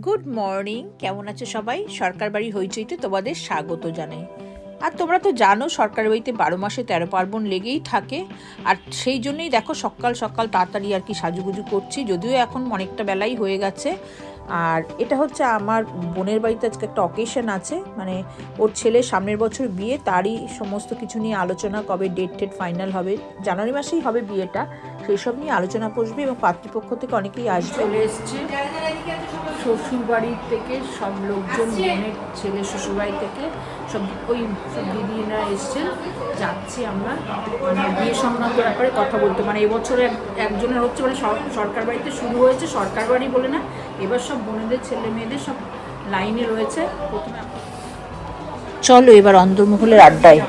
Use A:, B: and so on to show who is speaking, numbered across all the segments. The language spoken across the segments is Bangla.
A: গুড মর্নিং কেমন আছো সবাই? সরকার বাড়ি হইচইতে তোমাদের স্বাগত জানাই। আর তোমরা তো জানো, সরকার বাড়িতে বারো মাসে তেরো পার্বণ লেগেই থাকে। আর সেই জন্যই দেখো সকাল সকাল তাড়াতাড়ি আর কি সাজুগুজু করছি, যদিও এখন অনেকটা বেলাই হয়ে গেছে। আর এটা হচ্ছে আমার বোনের বাড়িতে আজকে একটা অকেশন আছে। মানে ওর ছেলে সামনের বছর বিয়ে, তারই সমস্ত কিছু নিয়ে আলোচনা কবে ডেট টেট ফাইনাল হবে, জানুয়ারি মাসেই হবে বিয়েটা, সেই সব নিয়ে আলোচনা বসবে এবং পাত্রপক্ষ থেকে অনেকেই আসবে। শ্বশুর বাড়ির থেকে সব লোকজন, বোনের ছেলে শ্বশুর বাড়ি থেকে সব ওই সব দিদিরা এসছেন যাচ্ছি আমরা। মানে বিয়ে সংক্রান্ত ব্যাপারে কথা বলতে। মানে এবছরে একজনের হচ্ছে মানে সর- সরকার বাড়িতে শুরু হয়েছে সরকার বাড়ি বলে না, এবার সব বোনেদের ছেলে মেয়েদের সব লাইনে রয়েছে। প্রথমে চলো এবার অন্দরমহলের আড্ডায়।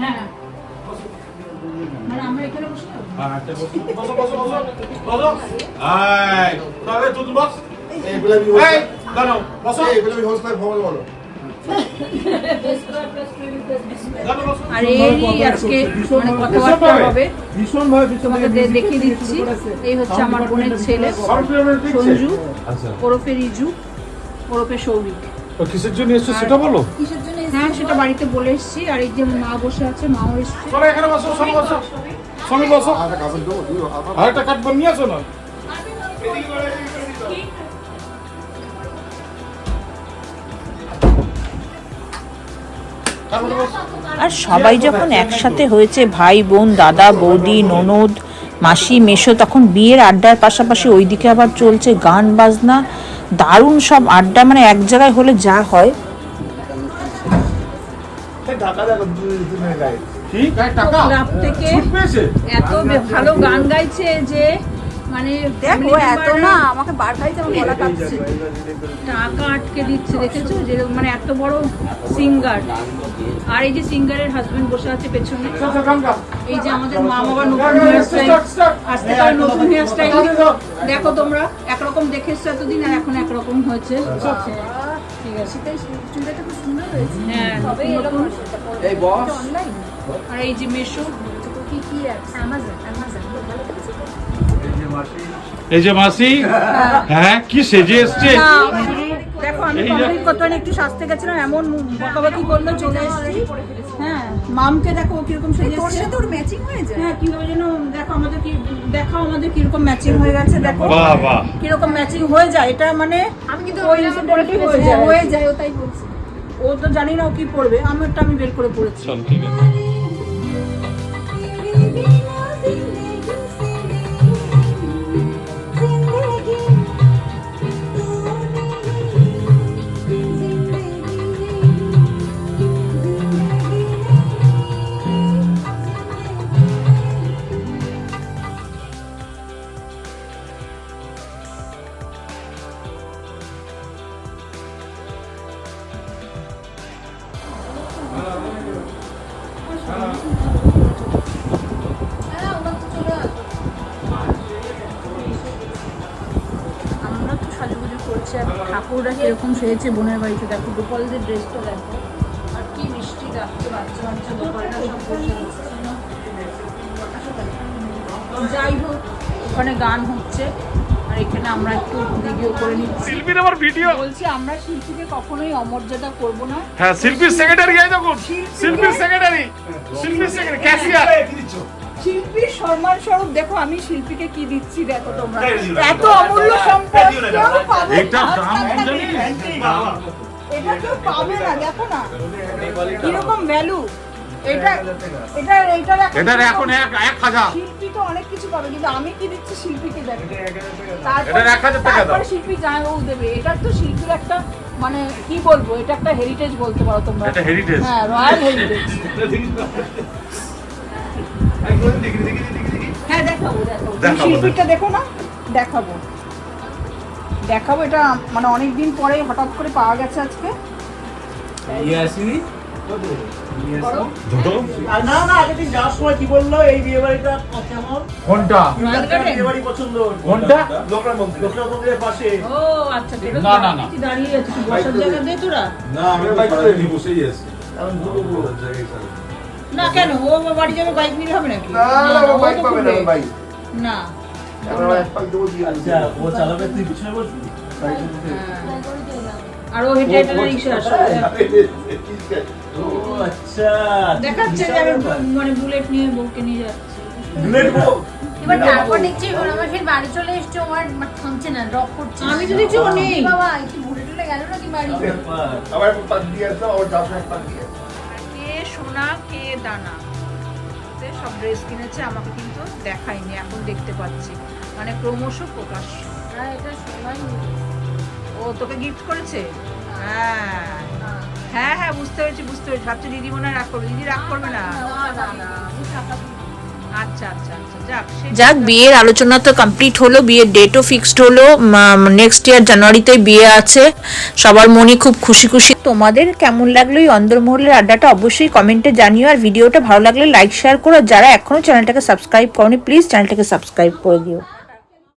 A: হ্যাঁ। মানে আমরা এখানে বসে
B: ভবন বলো.
A: আর এরই আজকে মানে কথাবার্তা হবে দেখিয়ে দিচ্ছি এই হচ্ছে আমার বোনের ছেলে সঞ্জু
C: আচ্ছা
A: ওরফে রিজু ওরফে সৌরিক
C: কিসের জন্য এসছো সেটা বলো
A: হ্যাঁ সেটা বাড়িতে বলে এসেছি আর এই যে মা বসে আছে মাও এসছে
C: এখানে বসো সঙ্গে বসো সঙ্গে বসো
B: আটা কাপড় দেবো দিও আবার
C: আর একটা কাঠ নিয়ে আসো না
A: আর সবাই যখন একসাথে হয়েছে ভাই বোন দাদা বৌদি ননদ মাসি মেশো তখন বিয়ের আড্ডার পাশাপাশি ওইদিকে আবার চলছে গান বাজনা দারুণ সব আড্ডা মানে এক জায়গায় হলে যা হয়।
B: ঢাকা দেখো দুজনের গায়ে
C: কি টাকা।
D: ক্লাব থেকে এত ভালো গান গাইছে যে মানে
E: দেখো এত না আমাকে বার খাইতে আমার গলা কাঁপছে।
D: টাকা আটকে দিচ্ছে দেখেছ? যে মানে এত বড় সিঙ্গার আর এই যে সিঙ্গারের হাজবেন্ড বসে আছে পেছনে। এই যে আমাদের মা বাবা নতুন হেয়ার স্টাইল আসতে পারে নতুন হেয়ার স্টাইল দেখো তোমরা একরকম দেখে এসছো এতদিন আর এখন একরকম হয়েছে। ঠিক আছে।
E: চুড়িদারটা খুব সুন্দর হয়েছে।
D: হ্যাঁ
F: এই বস।
D: আর এই যে মেশো
E: কি কি অ্যাপস অ্যামাজন অ্যামাজন?
C: এই যে মাসি হ্যাঁ কি সেজে এসছে?
D: দেখো আমি কমপ্লিট করতে পারিনি, একটু সাজতে গেছিলাম এমন বকাবকি করল চলে এসেছি। হ্যাঁ মামকে দেখো ও কীরকম
E: এই
D: সেজে
E: তোর সাথে ওর ম্যাচিং হয়ে যায়
D: হ্যাঁ কীভাবে যেন দেখো আমাদের কি দেখাও আমাদের কীরকম ম্যাচিং হয়ে গেছে দেখো।
C: বাহ বাহ।
D: কীরকম ম্যাচিং হয়ে যায় এটা মানে
E: আমি কিন্তু
D: ওই হয়ে যায়।
E: হয়ে যায় ও তাই বলছি।
D: ও তো জানি না ও কি পড়বে আমারটা আমি বের করে পড়েছি।
C: চল ঠিক আছে।
D: ঠাকুররা কীরকম সেজেছে বোনের বাড়িতে? দেখো গোপালদের ড্রেসটা দেখো। আর কি মিষ্টি রাখতে বাচ্চা বাচ্চা গোপালরা সব যাই হোক ওখানে গান হচ্ছে। আর এখানে আমরা একটু ভিডিও করে নিচ্ছি।
C: শিল্পীর আমার ভিডিও
D: বলছি আমরা শিল্পীকে কখনোই অমর্যাদা করব না।
C: হ্যাঁ শিল্পীর সেক্রেটারি এই দেখুন শিল্পীর সেক্রেটারি শিল্পীর সেক্রেটারি ক্যাশিয়ার
D: শিল্পীর সম্মান স্বরূপ দেখো আমি শিল্পীকে কি দিচ্ছি দেখো তোমরা। এত অমূল্য সম্পদ কেউ পাবে এটা কেউ পাবে না দেখো না। কীরকম ভ্যালু এটা এটা এটার
C: এটার এখন এক এক হাজার।
D: শিল্পী তো অনেক কিছু পাবে কিন্তু আমি কি দিচ্ছি শিল্পীকে দেখো।
C: এটার এক হাজার টাকা দাও।
D: তারপরে শিল্পী জামাইবাবু দেবে। এটা তো শিল্পীর একটা মানে কি বলব? এটা একটা হেরিটেজ বলতে পারো তোমরা।
C: এটা heritage।
D: হ্যাঁ রয়্যাল হেরিটেজ হ্যাঁ দেখাবো দেখাবো। শিল্পীটা দেখো না? দেখাবো। দেখাবো এটা মানে অনেক দিন পরে হঠাৎ করে পাওয়া গেছে আজকে।
F: নিয়ে আসিনি?
D: করো।
C: দুটো
F: আর না না আগের দিন যাওয়ার কি বলল? এই বিয়ে কেমন
C: কোনটা?
D: Royal garden?
F: বিয়ে বাড়ি পছন্দ?
C: কোনটা?
B: লোকনাথ মন্দির।
F: লোকনাথ মন্দিরের পাশে।
D: ও আচ্ছা
C: না, না, না।
D: দাঁড়িয়ে
B: না
D: কেন? ও বাড়ি যাবে বাইক নিলে হবে নাকি?
B: না না
D: ও
B: বাইক পাবে না। বাইক
D: না।
B: দিয়ে।
F: আচ্ছা ও চালাবে তুই পিছনে বসবি?
D: আর ও হেঁটে হেঁটে রিক্সা আসবে।
F: আচ্ছা
D: দেখাচ্ছে যে আমি মানে বুলেট নিয়ে বউকে নিয়ে যাচ্ছি।
F: বুলেট বউ?
E: এবার তারপর দেখছি ওর বাড়ি চলে এসছে ও মানে থামছে না ড্রপ করছে
D: আমি তো দেখছি ও নেই।
E: বাবা কি ভুলে টুলে গেল নাকি বাড়ি?
B: আবার পাক দিয়ে আসো আবার যাওয়ার পাক দিয়ে আসো
A: কে সোনা কে দানা? সব ড্রেস কিনেছে আমাকে কিন্তু দেখায়নি এখন দেখতে পাচ্ছি। মানে ক্রমশ প্রকাশ।
E: সবাই
A: ও তোকে গিফট করেছে? হ্যাঁ। হ্যাঁ। হ্যাঁ বুঝতে পেরেছি বুঝতে পেরেছি। ভাবছি দিদি মনে হয় রাগ করবে। দিদি রাগ করবে না? যাক যাক বিয়ের আলোচনা তো কমপ্লিট হলো বিয়ের ডেটও ফিক্সড হলো নেক্সট ইয়ার জানুয়ারিতে বিয়ে আছে। সবার মনে খুব খুশি খুশি। তোমাদের কেমন লাগল এই অন্দরমহলের আড্ডাটা অবশ্যই কমেন্টে জানিও আর ভিডিওটা ভালো লাগলে লাইক শেয়ার করো যারা এখনও চ্যানেলটাকে সাবস্ক্রাইব করনি প্লিজ চ্যানেলটাকে সাবস্ক্রাইব করে দিও।